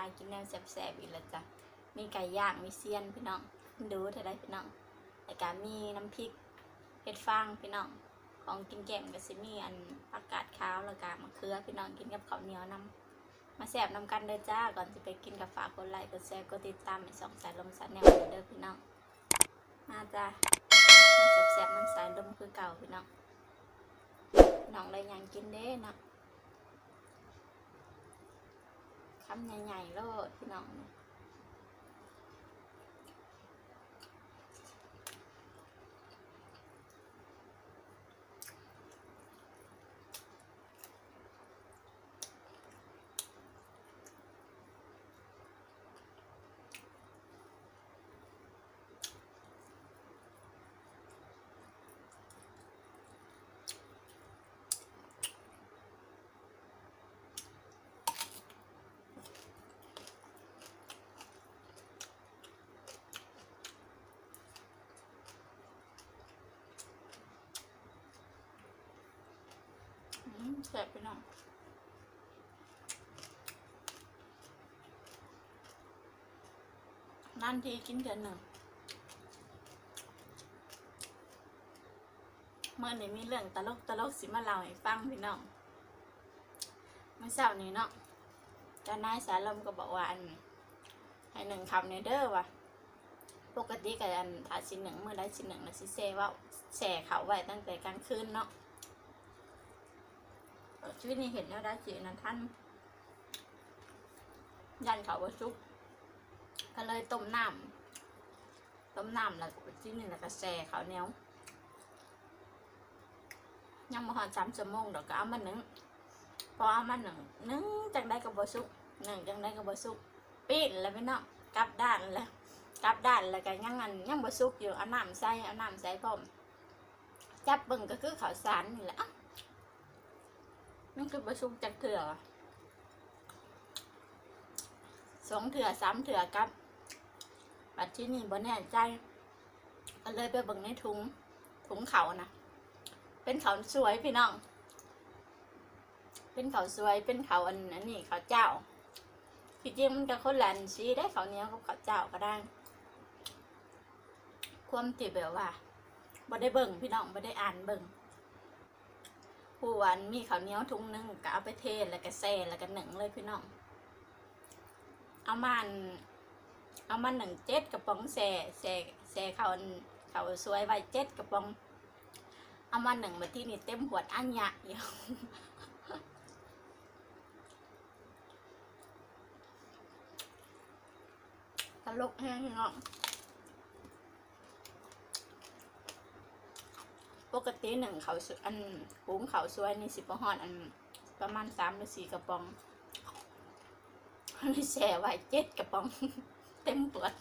ายกินแนวแซ่บๆอีกแล้วจ้ะมีไก่ย่างมีเซียนพี่น้องดูเท่าไรพี่น้องแต่การมีน้ำพริกเห็ดฟางพี่น้องของกินแกงก็สิมีอันผักกาดขาวแล้วก็มะเขือพี่น้องกินกับข้าวเหนียวนำมาแซ่บนำกันเด้อจ้าก่อนจะไปกินกับฝากกดไลค์กดแชร์กดติดตามให้สองสายลมสายแนวเด้อพี่น้องมาจ้ามาแซ่บๆน้ำสายลมคือเก่าพี่น้องน้องได้ยังกินเด้นะ คำใหญ่ๆโลดพี่น้อง แซ่บพี่น้องนั่นทีกินเดือนหนึ่งเมื่อนี้มีเรื่องตลกตลกสิมาเล่าให้ฟังพี่น้องเมื่อเช้านี้เนาะเจ้านายสารลมก็บอกว่าอันให้หนึ่งคำในเด้อว่ะปกติกับอันถ้าชิ้นหนึ่งเมื่อได้ชิ้นหนึ่งนะสิเซว่าแช่เขาไว้ตั้งแต่กลางคืนเนาะ ชีวิตนี้เห็นแล้วได้จีนั้นท่าน ยันเขาว่าซุกก็เลยต้มน้ำต้มน้ำแล้วก็ที่นี่แล้วก็แช่เขาเนียยังมาหอนสามชั่วโมงเดี๋ยวก็เอามาหนึ่งพอเอามาหนึ่งหนึ่งจังได้กับบซุกหนึ่งจังได้กับบซุกปีนแล้วไม่เนาะกลับด้านแล้วกลับด้านแล้วก็ยังงันยังบซุกอยู่เอาน้ำใส่เอาน้ำใส่พร้อมจับเบิ่งก็คือข้าวสารนี่แหละ มันคือประชุมจากเถื่อสองเถื่อสามเถื่อกับบัดที่นี่บ่แน่ใจก็เลยไปเบิ่งในถุงถุงเขานะเป็นเขาสวยพี่น้อง เป็นเขาสวยเป็นเขาอันนี้เขาเจ้าที่จริงมันก็คนละอันสีได้เขาเนี้ยกับเขาเจ้าก็ได้ ความที่แบบว่าบ่ได้เบิ่งพี่น้องบ่ได้อ่านเบิ่ง ผู้วันมีข้าวเหนียวทุงหนึงก็เอาไปเทแล้วก็แซ่แล้วก็หนึ่งเลยพี่น้อง เอามันเอามันหนึ่งเจ็ดกระป๋องแซ่แซ่แซ่ข้าวข้าวสวยไว้เจ็ดกระป๋อง เอามาหนึ่งมาที่นี่เต็มขวดอันยะอยู่ตลกแห้งพี่น้อ ปกติหนึ่งเขาสอันหุงเขาสวยนี่สิบหอดอันประมาณสามหรือสี่กระป๋องอันนี้แช่ไว้เจ็ดกระป๋อง เต็มปวด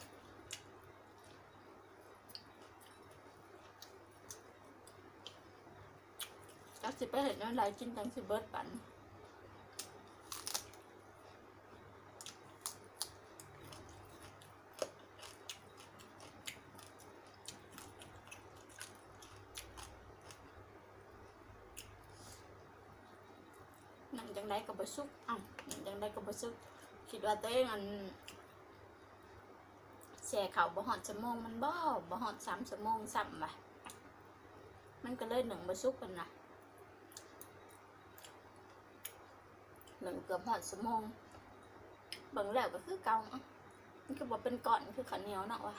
กจักสิไปเห็นอะไรกินจังสิเบิดปัน หนังจังได้กับบะซุกอ้าวหนังจังได้กับบะซุกคิดว่าตัวเองอันแช่เขาบ่หอดชั่วโมงมันบ่บ่หอดสามชั่วโมงซ้ำว่ะมันก็เลยหนึ่งบะซุกกันนะหนึ่งเกือบหอดชั่วโมงบิ่งแล้วก็คือเกาอะมันก็บอกเป็นก้อนคือข้าวเหนียวเนาะว่ะ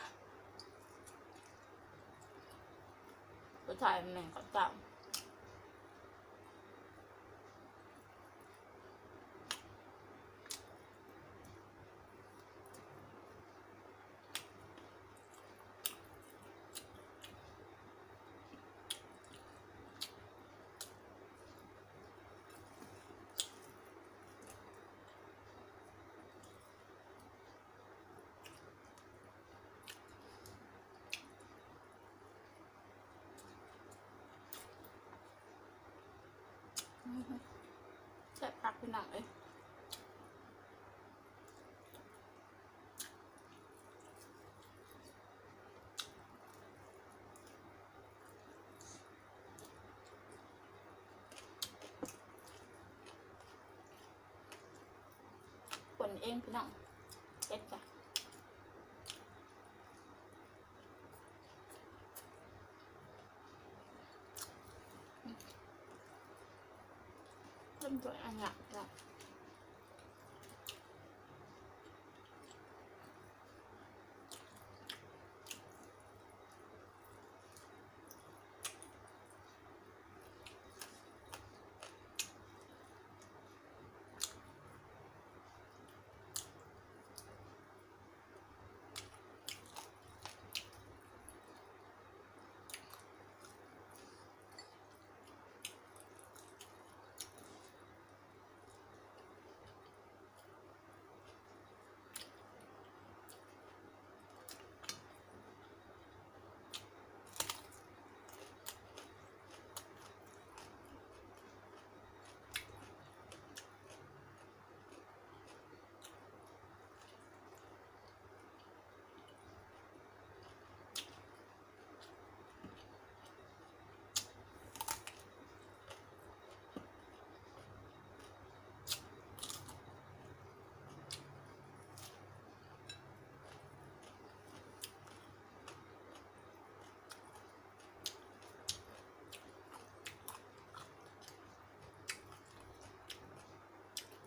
ผู้ชายแม่งเขาเจ้า แสบปักเป็หนักเลยนเองพี่น้องเอ็ดจ้ะ เริ่มตัว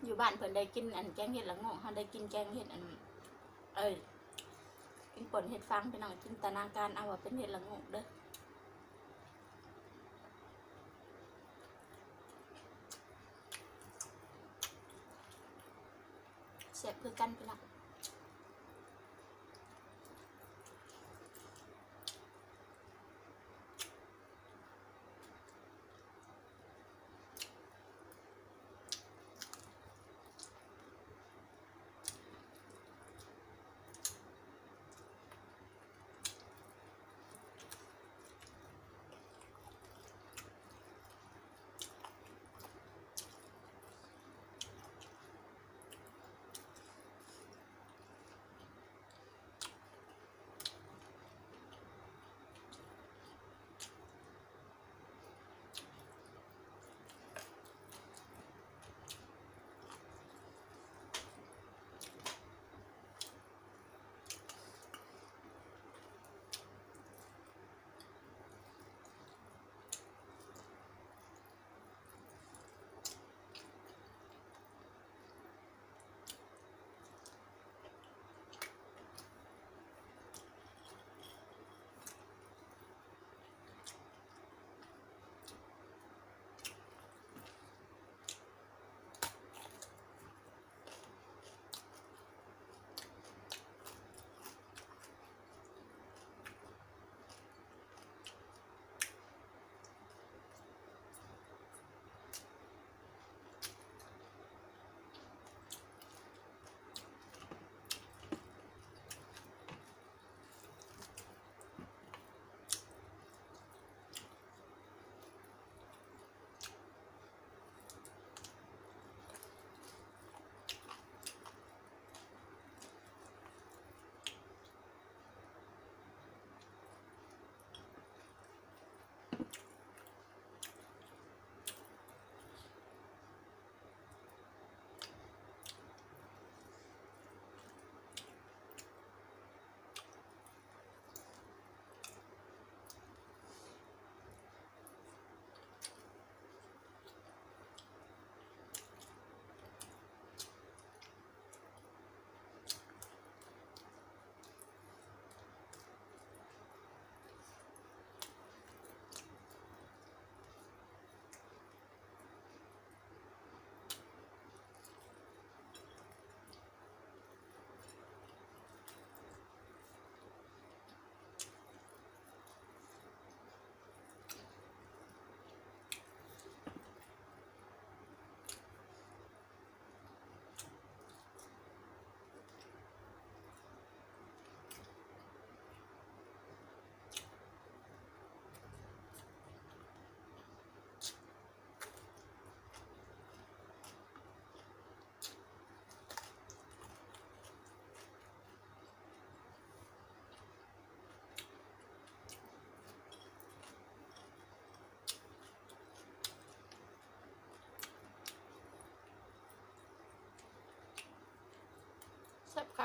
อยู่บ้านเพิ่นได้กินอันแกงเห็ดละโงงเขาได้กินแกงเห็ดอัน เอ้ยกินป่นเห็ดฟางไปน้องจินตนาการเอาว่าเป็นเห็ดละโงงเด้อเสียบคือกันพี่น้อง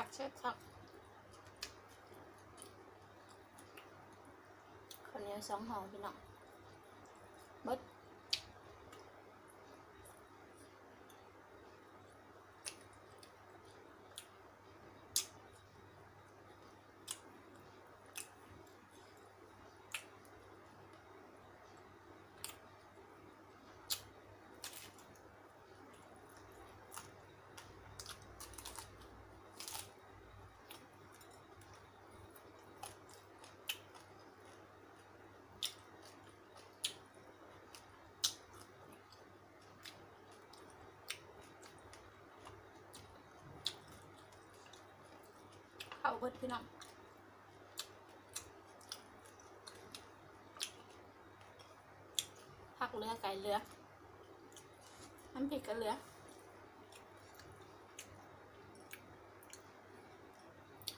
คักเช็ดคักคนนี้สองห่อพี่น้องเบิด เบิดพี่น้องผักเรือไก่เรือน้ำพริกก็เรือ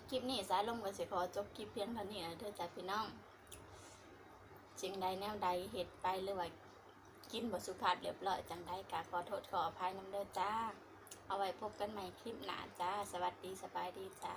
คลิปนี้สายลมกับสิขอจบคลิปเพียงเท่านี้นะเด้อจ้าพี่น้องสิ่งใดแนวใดเหตุไปหรือว่ากินบสุภาพเรียบร้อยจังใดกะขอโทษขออภัยน้ำเด้อจ้า เอาไว้พบกันใหม่คลิปหน้าจ้า สวัสดีสบายดีจ้า